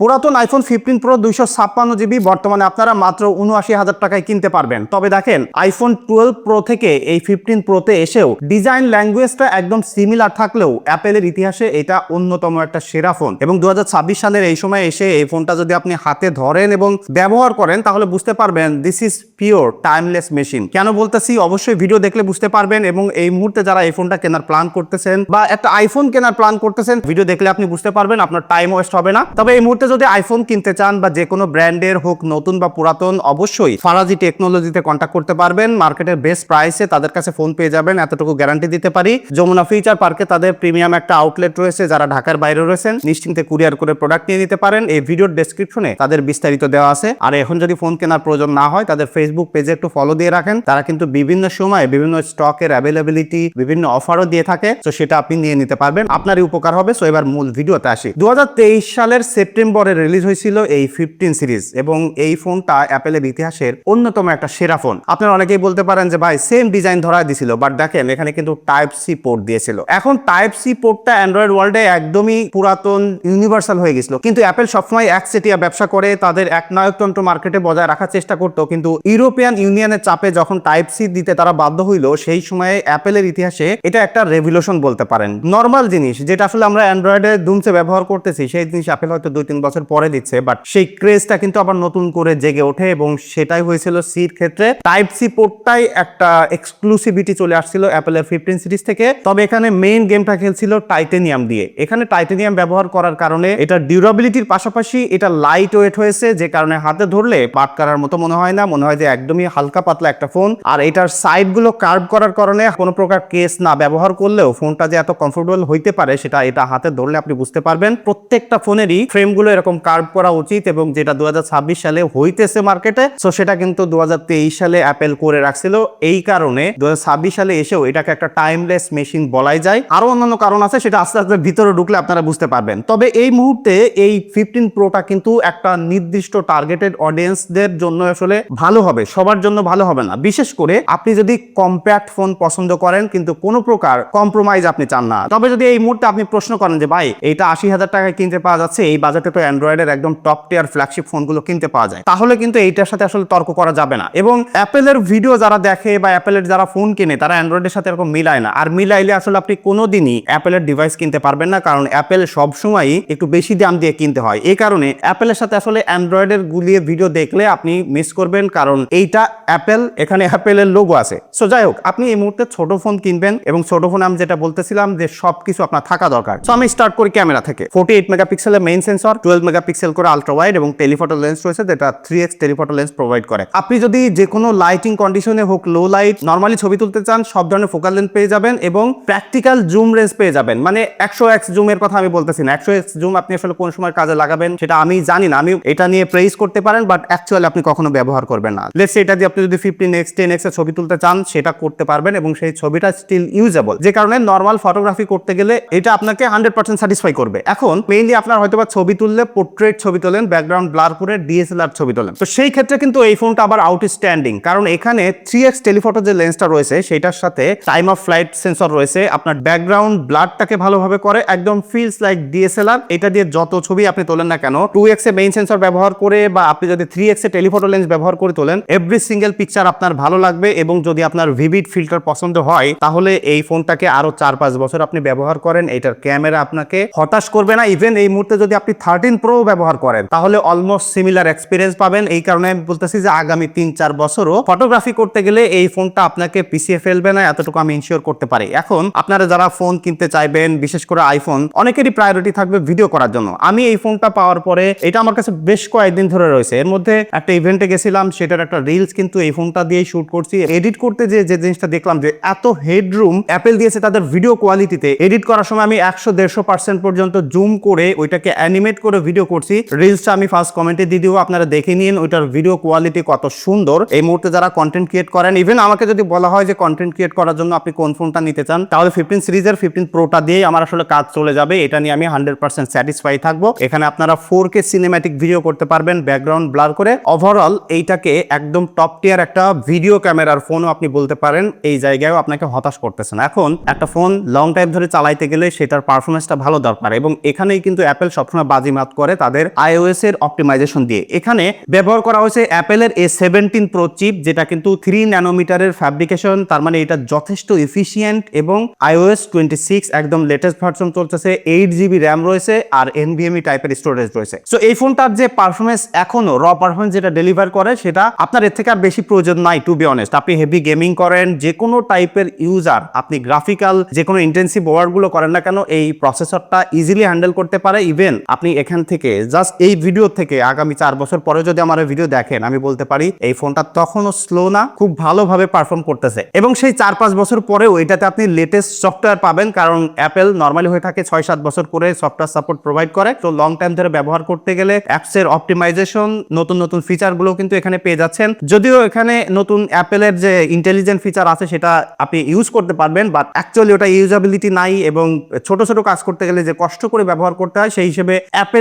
পুরাতন iPhone fifteen pro দুইশো ছাপ্পান্ন জিবি, বর্তমানে আপনারা মাত্র উনআশি হাজার টাকায় কিনতে পারবেন। তবে দেখেন আইফোন টুয়েলভ প্রো থেকে এই ফিফটিন প্রোতে এসেও ডিজাইন ল্যাঙ্গুয়েজটা একদম সিমিলার থাকলেও অ্যাপেলের ইতিহাসে এটা অন্যতম একটা সেরা ফোন এবং দুহাজার ছাব্বিশ সালের এই সময় এসে এই ফোনটা যদি আপনি হাতে ধরেন এবং ব্যবহার করেন, তাহলে বুঝতে পারবেন this is pure timeless machine কেন বলতেছি? অবশ্যই ভিডিও দেখলে বুঝতে পারবেন এবং এই মুহূর্তে যারা এই ফোনটা কেনার প্ল্যান করতেছেন বা একটা আইফোন কেনার প্ল্যান করতেছেন ভিডিও দেখলে আপনি বুঝতে পারবেন, আপনার টাইম ওয়েস্ট হবে না। তবে এই মুহূর্তে যদি আইফোন কিনতে চান বা যে কোনো ব্র্যান্ডের হোক নতুন বা পুরাতন, অবশ্যই ফারাজি টেকনোলজিতে কন্ট্যাক্ট করতে পারবেন। মার্কেটের বেস্ট প্রাইসে তাদের কাছে ফোন পেয়ে যাবেন। এতটুকু গ্যারান্টি দিতে পারি। যমুনা ফিউচার পার্কে তাদের প্রিমিয়াম একটা আউটলেট রয়েছে। যারা ঢাকার বাইরে রয়েছেন, নিশ্চিন্তে কুরিয়ার করে প্রোডাক্ট নিয়ে নিতে পারেন। এই ভিডিওর ডেসক্রিপশনে তাদের বিস্তারিত দেওয়া আছে। আর এখন যদি ফোন কেনার প্রয়োজন না হয়, তাদের ফেসবুক পেজে একটু ফলো দিয়ে রাখেন। তারা কিন্তু বিভিন্ন সময় বিভিন্ন স্টকের অ্যাভেলেবিলিটি বিভিন্ন অফারও দিয়ে থাকে। তো সেটা আপনি নিয়ে নিতে পারবেন। আপনারই উপকার হবে। সো এবার মূল ভিডিওতে আসি। দু হাজার তেইশ সালের সেপ্টেম্বরে রিলিজ হয়েছিল এই ফিফটিন সিরিজ এবং এই ফোনটা অ্যাপেলের ইতিহাসের অন্যতম একটা সেরা ফোন। আপনারা অনেকেই বলতে পারেন যে, ভাই সেম ডিজাইন ধরা দিছিল বাট দেখেন, এখানে কিন্তু টাইপ সি পোর্ট দিয়েছিল। এখন টাইপ সি পোর্টটা অ্যান্ড্রয়েড ওয়ার্ল্ডে একদমই পুরাতন ইউনিভার্সাল হয়ে গেছিল। কিন্তু অ্যাপেল সবসময় একচেটিয়া ব্যবসা করে, তাদের এক নায়কতন্ত্র মার্কেটে বজায় রাখার চেষ্টা করতো। কিন্তু ইউরোপিয়ান ইউনিয়নের চাপে যখন টাইপ সি দিতে তারা বাধ্য হইল, সেই সময়ে অ্যাপেলের ইতিহাসে এটা একটা রেভলিউশন বলতে পারেন। নর্মাল জিনিস, যেটা আসলে আমরা অ্যান্ড্রয়েডে দুমসে ব্যবহার করতেছি, সেই জিনিস অ্যাপেল হয়তো দুই তিন বছর পরে দিচ্ছে বাট সেই ক্রেজটা কিন্তু আবার নতুন করে জেগে ওঠে এবং সেটাই হয়েছিল সির ক্ষেত্রে। টাইপ সি পোর্টটাই একটা এক্সক্লুসিভিটি চলে আসছিল অ্যাপেলের ফিফটিন সিরিজ থেকে। তবে এখানে মেইন গেমটা খেলছিল টাইটেনিয়াম দিয়ে। এখানে টাইটেনিয়াম ব্যবহার করার কারণে এটা ডিউরাবিলিটির পাশাপাশি এটা লাইট ওয়েট হয়েছে, যে কারণে হাতে ধরলে পাট করার মতো মনে হয় না, মনে হয় যে একদমই হালকা পাতলা একটা ফোন আর এটার সাইডগুলো কার্ভ করার কারণে কোনো প্রকার কেস না ব্যবহার করলেও ফোনটা যে এত কমফোর্টেবল হইতে পারে, সেটা এটা হাতে ধরলে আপনি বুঝতে পারবেন। প্রত্যেকটা ফোনেরই ফ্রেমগুলো এরকম কার্ভ করা উচিত এবং যেটা দু সালে হইতেছে মার্কেটে সো সেটা কিন্তু দু সালে অ্যাপেল করে রাখছিল। এই কারণে দু সালে এসেও এটাকে একটা টাইমলেস মেশিন বলাই যায়। আরও অন্যান্য কারণ আছে, সেটা আস্তে আস্তে ভিতরে ঢুকলে আপনারা বুঝতে পারবেন। তবে এই মুহূর্তে এই ফিফটিন প্রোটা কিন্তু একটা নির্দিষ্ট টার্গেটেড অডিয়েন্সদের জন্য আসলে ভালো হবে, সবার জন্য ভালো হবে না। বিশেষ করে আপনি যদি কম্প্যাক্ট ফোন পছন্দ করেন, কিন্তু কোনো প্রকার কম্প্রোমাইজ আপনি চান না। তবে যদি এই মুহূর্তে আপনি প্রশ্ন করেন যে, ভাই, এইটা আশি হাজার টাকায় কিনতে পাওয়া যাচ্ছে, এই বাজেটে তো অ্যান্ড্রয়েডের একদম টপ টিয়ার ফ্ল্যাগশিপ ফোনগুলো কিনতে পাওয়া যায়। তাহলে কিন্তু এইটার সাথে আসলে তর্ক করা যাবে না। এবং অ্যাপেলের ভিডিও যারা দেখে বা অ্যাপেলের যারা ফোন কেনে, তারা অ্যান্ড্রয়েডের সাথে এরকম মিলায় না। আর মিলাইলে আসলে আপনি কোনোদিনই অ্যাপেলের ডিভাইস কিনতে পারবেন না, কারণ অ্যাপেল সবসময়ই একটু বেশি দাম দিয়ে কিনতে হয়। এই কারণে অ্যাপেলের সাথে আসলে অ্যান্ড্রয়েডের গুলিয়ে ভিডিও দেখলে আপনি মিস করবেন, কারণ এইটা অ্যাপেল, এখানে অ্যাপেলের লোগো আছে। সো যাই হোক, আপনি এই মুহূর্তে ছোট ফোন কিনবেন এবং ছোট ফোনে আমি যেটা বলতেছিলাম যে সবকিছু আপনার থাকা দরকার। সো আমি স্টার্ট করি ক্যামেরা থেকে। ফোর্টি এইট মেগাপিক্সেলের মেইন সেন্সর টুয়েলভ মেগাপিক্সেল করে আলট্রা ওয়াইড এবং টেলিফটো লেন্স রয়েছে, যেটা three x telephoto lens provide করে। আপনি যদি যে কোনো লাইটিং কন্ডিশনে হোক লো লাইট নর্মালি ছবি তুলতে চান, সব ধরনের ফোকাল লেন্স পেয়ে যাবেন এবং প্র্যাকটিক্যাল জুম রেঞ্জ পেয়ে যাবেন। মানে একশো এক্স জুমের কথা আমি বলতেছি না। একশো এক্স জুম আপনি আসলে কোন সময় কাজে লাগাবেন সেটা আমি জানি না। আমি এটা নিয়ে প্রেস করতে পারেন বাট অ্যাকচুয়ালি আপনি কখনো ব্যবহার করবেন না। লেটস এটা দিয়ে আপনি যদি ফিফটিন এক্স টেন এক্সের ছবি তুলতে চান, সেটা করতে পারবেন এবং সেই ছবিটা স্টিল ইউজেবল যে কারণে নর্মাল ফটোগ্রাফি করতে গেলে এটা আপনাকে হান্ড্রেড পার্সেন্ট স্যাটিসফাই করবে। এখন মেইনলি আপনার হয়তো বা ছবি তুললে পোর্ট্রেট ছবি তোলেন ব্যাকগ্রাউন্ড ব্লার করে ডিএসএলআর ছবি তোলেন। তো সেই ক্ষেত্রে কিন্তু এই ফোনটা আবার আউটস্ট্যান্ডিং কারণ এখানে থ্রি এক্স টেলিফটো যে লেন্সটা রয়েছে সেটার সাথে টাইম অফ ফ্লাইট সেন্সর রয়েছে, আপনার ব্যাকগ্রাউন্ড ব্লাডটাকে ভালোভাবে করে, একদম ফিলস লাইক ডিএসএলআর এটা দিয়ে যত ছবি আপনি তোলেন না কেন টু এক্স এ মেইন সেন্সর ব্যবহার করে বা আপনি যদি থ্রি এক্স এ টেলিফটো লেন্স ব্যবহার করে তোলেন এভরি সিঙ্গেল পিকচার আপনার ভালো লাগবে এবং যদি আপনার ভিভিড ফিল্টার পছন্দ হয়, তাহলে এই ফোনটাকে আরও চার পাঁচ বছর আপনি ব্যবহার করেন, এটার ক্যামেরা আপনাকে হতাশ করবে না। ইভেন এই মুহূর্তে যদি আপনি থার্টিন প্রো ব্যবহার করেন। তাহলে অলমোস্ট সিমিলার এক্সপিরিয়েন্স পাবেন। এই কারণে আমি বলতেছি যে আগামী তিন চার বছরও ফটোগ্রাফি করতে গেলে এই ফোনটা আপনাকে পিছিয়ে ফেলবে না, এতটুকু আমি ইনশিওর করতে পারি। এখন আপনারা যারা ফোন কিনতে চাইবেন, বিশেষ করে আইফোন অনেকেরই প্রায়োরিটি থাকবে ভিডিও করার জন্য। আমি এই ফোনটা পাওয়ার পরে এটা আমার কাছে বেশ কয়েকদিন ধরে রয়েছে। এর মধ্যে একটা ইভেন্টে গেছিলাম, সেটার একটা রিলস কিন্তু এই ফোনটা দিয়েই শুট করছি। এডিট করতে যে যে জিনিসটা দেখলাম যে এত হেডরুম অ্যাপেল দিয়েছে তাদের ভিডিও কোয়ালিটিতে এডিট করার সময় আমি একশো, দেড়শো পার্সেন্ট পর্যন্ত জুম করে ওইটাকে অ্যানিমেট করে ভিডিও করছি। রিলসটা আমি ফার্স্ট কমেন্টে দিয়ে দিব, আপনারা দেখে নিন ওইটার ভিডিও কোয়ালিটি কত সুন্দর। এই মুহূর্তে যারা কন্টেন্ট ক্রিয়েট করেন ইভেন আমাকে যদি বলা হয় যে কন্টেন্ট ক্রিয়েট করার জন্য আপনি কোন ফোনটা নিতে চান, তাহলে ফিফটিন সিরিজের ফিফটিন প্রোটা দিয়ে আমার আসলে কাজ চলে যাবে। এটা নিয়ে আমি হান্ড্রেড পার্সেন্ট স্যাটিসফাই থাকব। এখানে আপনারা ফোর কে সিনেম্যাটিক ভিডিও করতে পারবেন ব্যাকগ্রাউন্ড ব্লার করে। ওভারঅল এইটাকে একদম টপ টিয়ার একটা ভিডিও ক্যামেরার ফোনও আপনি বলতে পারেন, এই জায়গায়ও আপনাকে হতাশ করতেছে না। এখন একটা ফোন লং টাইম ধরে চালাইতে গেলে সেটার পারফরমেন্সটা ভালো দরকার এবং এখানেই কিন্তু অ্যাপেল সবসময় বাজিমাত আউট করে তাদের আইওএস এর অপটিমাইজেশন দিয়ে। এখানে ব্যবহার করা হয়েছে অ্যাপেলের এ সেভেন্টিন প্রো চিপ যেটা কিন্তু থ্রি ন্যানোমিটারের ফ্যাব্রিকেশন তার মানে এটা যথেষ্ট এফিসিয়েন্ট এবং আইওএস টোয়েন্টি সিক্স একদম লেটেস্ট ভার্সন চলতেছে এইট জিবি র্যাম রয়েছে আর এনভিএমই টাইপের স্টোরেজ রয়েছে। সো এই ফোনটার যে পারফরমেন্স এখনও র পারফরমেন্স যেটা ডেলিভার করে, সেটা আপনার এর থেকে আর বেশি প্রয়োজন নাই টু বি অনেস্ট আপনি হেভি গেমিং করেন, যে কোনো টাইপের ইউজার আপনি গ্রাফিক্যাল যে কোনো ইন্টেন্সিভ ওয়ার্ডগুলো করেন না কেন, এই প্রসেসরটা ইজিলি হ্যান্ডেল করতে পারে। ইভেন আপনি এখান থেকে জাস্ট এই ভিডিও থেকে আগামী চার বছর পরে যদি আমার ভিডিও দেখেন, আমি বলতে পারি এই ফোনটা তখনও স্লো না, খুব ভালোভাবে পারফর্ম করতেছে। এবং সেই চার পাঁচ বছর পরেও এটাতে আপনি লেটেস্ট সফটওয়্যার পাবেন, কারণ অ্যাপেল নর্মালি হয়ে থাকে ছয় সাত বছর করে সফটওয়্যার সাপোর্ট প্রোভাইড করে। তো লং টাইম ধরে ব্যবহার করতে গেলে অ্যাপসের অপটিমাইজেশন নতুন নতুন ফিচারগুলো কিন্তু এখানে পেয়ে যাচ্ছেন। যদিও এখানে নতুন অ্যাপেলের যে ইন্টেলিজেন্ট ফিচার আছে, সেটা আপনি ইউজ করতে পারবেন বাট অ্যাকচুয়ালি ওটা ইউজাবিলিটি নাই এবং ছোট ছোট কাজ করতে গেলে যে কষ্ট করে ব্যবহার করতে হয়, সেই হিসেবে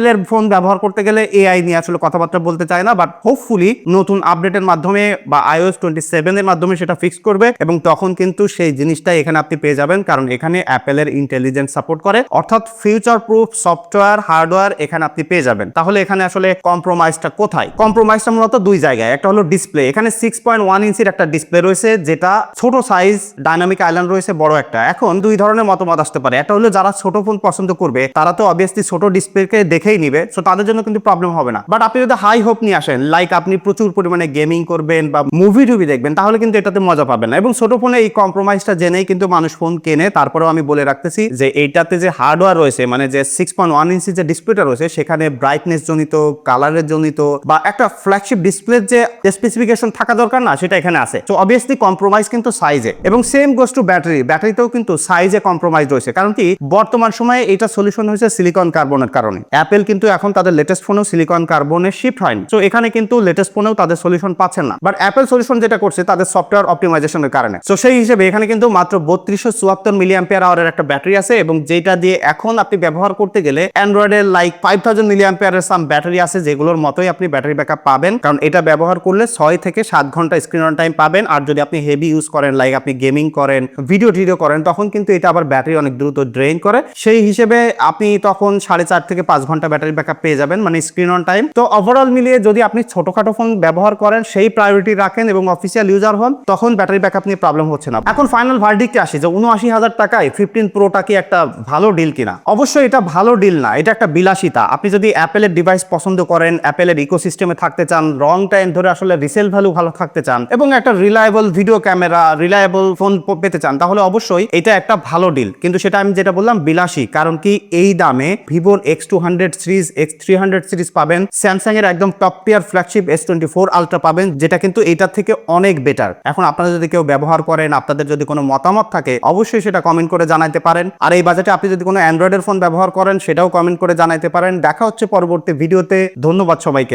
অ্যাপেলের ফোন ব্যবহার করতে গেলে এআই নিয়ে আসলে কথাবার্তা বলতে চায় না বাট হোপফুলি নতুন আপডেটের মাধ্যমে বা আইওএস টোয়েন্টি সেভেনের মাধ্যমে সেটা ফিক্স করবে এবং তখন কিন্তু সেই জিনিসটাই এখানে আপনি পেয়ে যাবেন, কারণ এখানে অ্যাপেলের ইন্টেলিজেন্স সাপোর্ট করে। অর্থাৎ ফিউচার প্রুফ সফটওয়্যার হার্ডওয়্যার এখানে আপনি পেয়ে যাবেন। তাহলে এখানে আসলে কম্প্রোমাইজটা কোথায়? কম্প্রোমাইজটা মূলত দুই জায়গায়। একটা হলো ডিসপ্লে এখানে সিক্স পয়েন্ট ওয়ান ইঞ্চির একটা ডিসপ্লে রয়েছে, যেটা ছোট সাইজ ডাইনামিক আইল্যান্ড রয়েছে, বড় একটা। এখন দুই ধরনের মতামত আসতে পারে। একটা হলো যারা ছোট ফোন পছন্দ করবে, তারা তো অবভিয়াসলি ছোট ডিসপ্লেকে দেখেই নিবে। সো তাদের জন্য কিন্তু প্রবলেম হবে না। বাট আপনি যদি হাই হোপ নিয়ে আসেন লাইক আপনি প্রচুর পরিমাণে গেমিং করবেন বা মুভি টুভি দেখবেন, তাহলে কিন্তু এটাতে মজা পাবেন না। এবং ছোট ফোনে এই কম্প্রোমাইজটা জেনেই কিন্তু মানুষ ফোন কেনে। তারপরেও আমি বলে রাখতেছি যে, এইটাতে যে হার্ডওয়্যার রয়েছে মানে যে সিক্স পয়েন্ট ওয়ান ইঞ্চি যে ডিসপ্লেটা রয়েছে, সেখানে ব্রাইটনেস জনিত কালারের জনিত বা একটা ফ্ল্যাগশিপ ডিসপ্লের যে স্পেসিফিকেশন থাকা দরকার না, সেটা এখানে আছে। তো অবভিয়াসলি কম্প্রোমাইজ কিন্তু সাইজে এবং সেম গোস টু ব্যাটারি ব্যাটারিতেও কিন্তু সাইজে কম্প্রোমাইজ রয়েছে। কারণ কি, বর্তমান সময়ে এটা সলিউশন হয়েছে সিলিকন কার্বনের কারণে। অ্যাপেল কিন্তু এখন তাদের লেটেস্ট ফোনেও সিলিকন কার্বনে শিফট হয়নি। তো এখানে কিন্তু লেটেস্ট ফোনেও তাদের সলিউশন পাচ্ছেন না। বাট অ্যাপেল সলিউশন যেটা করছে, তাদের সফটওয়্যার অপটিমাইজেশনের কারণে। তো সেই হিসেবে এখানে কিন্তু মাত্র বত্রিশশো চুয়াত্তর মিলিয়াম্পিয়ার আওয়ারের একটা ব্যাটারি আছে এবং যেটা দিয়ে এখন আপনি ব্যবহার করতে গেলে অ্যান্ড্রয়েডের লাইক ফাইভ থাউজেন্ড মিলিয়াম্পিয়ারের সাম ব্যাটারি আছে, যেগুলোর মতোই আপনি ব্যাটারি ব্যাকআপ পাবেন। কারণ এটা ব্যবহার করলে ছয় থেকে সাত ঘণ্টা স্ক্রিন অন টাইম পাবেন। আর যদি আপনি হেভি ইউজ করেন লাইক আপনি গেমিং করেন ভিডিও টিডিও করেন, তখন কিন্তু এটা আবার ব্যাটারি অনেক দ্রুত ড্রেন করে। সেই হিসেবে আপনি তখন সাড়ে চার থেকে পাঁচ ঘণ্টা ব্যাটারি ব্যাকআপ পেয়ে যাবেন মানে স্ক্রিন অন টাইম তো ওভারঅল মিলিয়ে যদি আপনি ছোটখাটো ফোন ব্যবহার করেন, সেই প্রায়োরিটি রাখেন এবং অফিসিয়াল ইউজার হন, তখন ব্যাটারি ব্যাকআপ নিয়ে প্রবলেম হচ্ছে না। এখন ফাইনাল ভার্ডিক্টে আসি যে উনআশি হাজার টাকায় ফিফটিন প্রোটা কি একটা ভালো ডিল কিনা? অবশ্যই এটা ভালো ডিল না, এটা একটা বিলাসিতা। আপনি যদি অ্যাপেলের ডিভাইস পছন্দ করেন, অ্যাপেলের ইকোসিস্টেমে থাকতে চান লং টাইম ধরে আসলে রিসেল ভ্যালু ভালো থাকতে চান এবং একটা reliable video camera reliable phone পেতে চান, তাহলে অবশ্যই এটা একটা ভালো ডিল কিন্তু সেটা আমি যেটা বললাম, বিলাসী। কারণ কি, এই দামে ভিভোর X two hundred series X three hundred series পাবেন। স্যামসাং এর একদম top tier flagship S twenty four ultra পাবেন, যেটা কিন্তু এটার থেকে অনেক বেটার এখন আপনারা যদি কেউ ব্যবহার করেন, আপনাদের যদি কোনো মতামত থাকে, অবশ্যই সেটা কমেন্ট করে জানাতে পারেন। আর এই বাজেটে আপনি যদি কোনো অ্যান্ড্রয়েডের ফোন ব্যবহার করেন, সেটাও কমেন্ট করে জানাইতে পারেন। দেখা হচ্ছে পরবর্তী ভিডিওতে ধন্যবাদ সবাইকে।